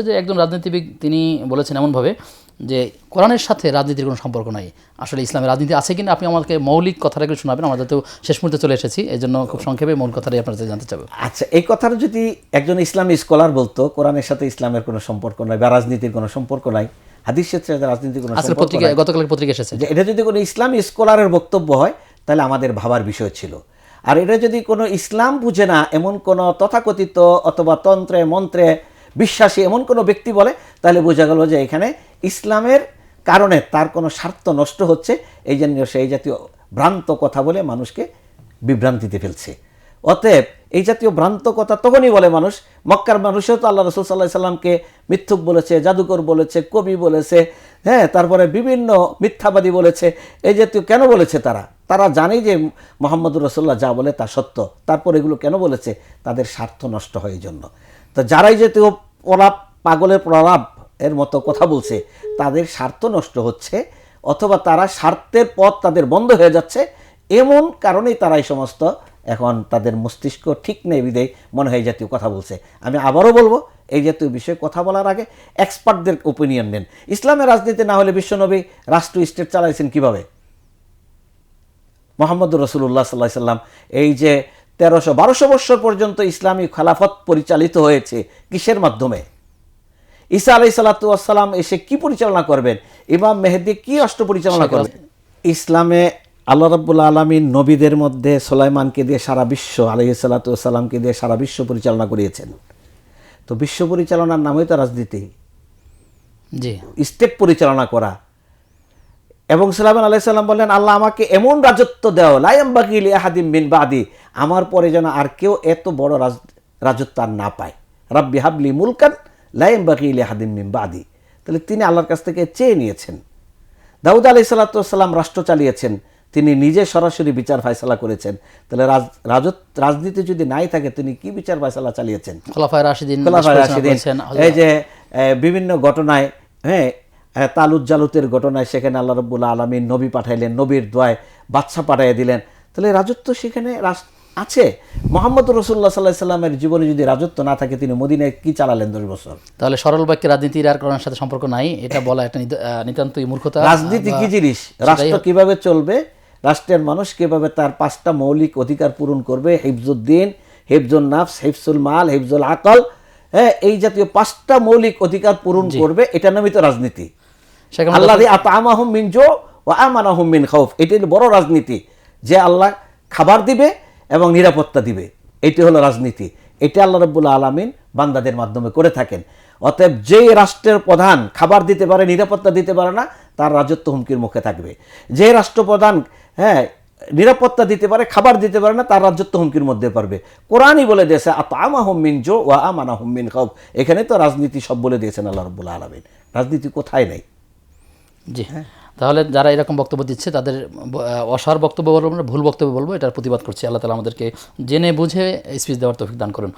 যে একজন রাজনীতিবিদ তিনি বলেছেন এমনভাবে যে কোরআনের সাথে রাজনীতির কোনো সম্পর্ক নাই। আসলে ইসলামের রাজনীতি আছে কিনা আপনি আমাকে মৌলিক কথাটা একটু শোনাবেন আমাদের তো শেষ মুহূর্তে চলে এসেছি এই জন্য খুব সংক্ষেপে মূল কথাটাই আপনার জানতে চাবো। আচ্ছা এই কথাটা যদি একজন ইসলামী স্কলার বলতো কোরআনের সাথে ইসলামের কোনো সম্পর্ক নাই বা রাজনীতির কোনো সম্পর্ক নাই হাদিস ক্ষেত্রে রাজনীতির কোনো সম্পর্ক পত্রিকা গতকালের পত্রিকা এসেছে। যে এটা যদি কোনো ইসলামী স্কলারের বক্তব্য হয় তাহলে আমাদের ভাবার বিষয় ছিল। আর এটা যদি কোনো ইসলাম বুঝে না এমন কোনো তথাকথিত অথবা তন্ত্রে মন্ত্রে বিশ্বাসী এমন কোনো ব্যক্তি বলে, তাহলে বোঝা গেল যে এখানে ইসলামের কারণে তার কোনো স্বার্থ নষ্ট হচ্ছে। এই জন্য সেই জাতীয় ভ্রান্ত কথা বলে মানুষকে বিভ্রান্তিতে ফেলছে। অতএব এই জাতীয় ভ্রান্ত কথা তখনই বলে মানুষ, মক্কার মানুষও তো আল্লাহ রসুল সাল্লাহ সাল্লামকে মিথ্যুক বলেছে, জাদুকর বলেছে, কবি বলেছে হ্যাঁ তারপরে বিভিন্ন মিথ্যাবাদী বলেছে, এই জাতীয় কেন বলেছে তারা? তারা জানে যে মোহাম্মদ রসুল্লাহ যা বলে তা সত্য। তারপর এগুলো কেন বলেছে? তাদের স্বার্থ নষ্ট হয় এই জন্য তো যারাই জাতীয় প্রলাপ পাগলের প্রলাপ এর মতো কথা বলছে, তাদের স্বার্থ নষ্ট হচ্ছে অথবা তারা স্বার্থের পথ তাদের বন্ধ হয়ে যাচ্ছে, এমন কারণেই তারা এই সমস্ত এখন তাদের মস্তিষ্ক ঠিক নেই বিদেয় মনে হয় জাতীয় কথা বলছে। আমি আবারও বলব, এই জাতীয় বিষয়ে কথা বলার আগে এক্সপার্টদের ওপিনিয়ন নেন। ইসলামের রাজনীতি না হলে বিশ্বনবী রাষ্ট্র স্টেট চালাইছেন কীভাবে? মোহাম্মদ রসুল্লাহ সাল্লাহ সাল্লাম এই যে তেরোশো বারোশো বৎসর পর্যন্ত ইসলামী খেলাফত পরিচালিত হয়েছে কিসের মাধ্যমে? ঈসা আলাই সাল্লাতাম এসে কি পরিচালনা করবেন? ইমাম মেহেদি কি অষ্ট পরিচালনা করবেন? ইসলামে আল্লাহ রাব্বুল আলমিন নবীদের মধ্যে সোলাইমানকে দিয়ে সারা বিশ্ব আলহি সাল্লাতামকে দিয়ে সারা বিশ্ব পরিচালনা করিয়েছেন। তো বিশ্ব পরিচালনার নামই তো রাজনীতি। জি। স্টেট পরিচালনা করা এবং সালামান আলাইসাল্লাম বললেন আল্লাহ আমাকে এমন রাজত্ব দেও লাইম বাকিল আহাদিম বিন বাদি। আমার পরে যেন আর কেউ এত বড় রাজ রাজত্ব আর না পায়। রাব্বি হাবলি মুলকান লাইম বাকিল আহাদিম বিন বাদি। তাহলে তিনি আল্লাহর কাছ থেকে চেয়ে নিয়েছেন। দাউদ আলি সাল্লাতাম রাষ্ট্র চালিয়েছেন। তিনি নিজে সরাসরি বিচার ফায়সালা করেছেন। তাহলে রাজ রাজনীতি যদি নাই থাকে তিনি কি বিচার ফায়সালা চালিয়েছেন। এই যে বিভিন্ন ঘটনায় হ্যাঁ তালুত জালুতের ঘটনায় সেখানে আল্লাহ রব্বুল্লা আলমীর নবী পাঠাইলেন নবীর দোয়ায় বাদশা পাঠাইয়া দিলেন। তাহলে রাজত্ব সেখানে আছে। মোহাম্মদ রসুল্লাহ সাল্লাহ সাল্লামের জীবনে যদি রাজত্ব না থাকে তিনি মদিনায় কি চালালেন দশ বছর? তাহলে সরল বাক্যে রাজনীতির আর কোরআনের সাথে সম্পর্ক নাই এটা বলা একটা নিতান্তই মূর্খতা রাজনীতি কি জিনিস? রাষ্ট্র কীভাবে চলবে? রাষ্ট্রের মানুষ কীভাবে তার পাঁচটা মৌলিক অধিকার পূরণ করবে? হিফজুদ্দিন হিফজুল নাফস হিফজুল মাল হিফজুল আকল হ্যাঁ এই জাতীয় পাঁচটা মৌলিক অধিকার পূরণ করবে এটা নামই তো রাজনীতি। সেখানে আল্লাহ আতামাহুম মিন জো ও আমানাহুম মিন খাউফ। এটি বড় রাজনীতি যে আল্লাহ খাবার দিবে এবং নিরাপত্তা দিবে। এটি হলো রাজনীতি। এটা আল্লাহ রব্বুল আলমিন বান্দাদের মাধ্যমে করে থাকেন। অতএব যেই রাষ্ট্রের প্রধান খাবার দিতে পারে নিরাপত্তা দিতে পারে না তার রাজত্ব হুমকির মুখে থাকবে। যে রাষ্ট্রপ্রধান হ্যাঁ নিরাপত্তা দিতে পারে খাবার দিতে পারে না তার রাজত্ব হুমকির মধ্যে পারবে কোরআনই বলে দিয়েছে আতামা হুম্মিন জো ওয়া আমানা হুম্মিন খাউফ। এখানে তো রাজনীতি সব বলে দিয়েছেন আল্লাহ রব্বুল আলমিন। রাজনীতি কোথায় নেই? জি। তাহলে যারা এরকম বক্তব্য দিচ্ছে তাদের অসার বক্তব্য বলব না ভুল বক্তব্য বলব এটার প্রতিবাদ করছি। আল্লাহ তালা আমাদেরকে জেনে বুঝে স্পিচ দেওয়ার তৌফিক দান করুন।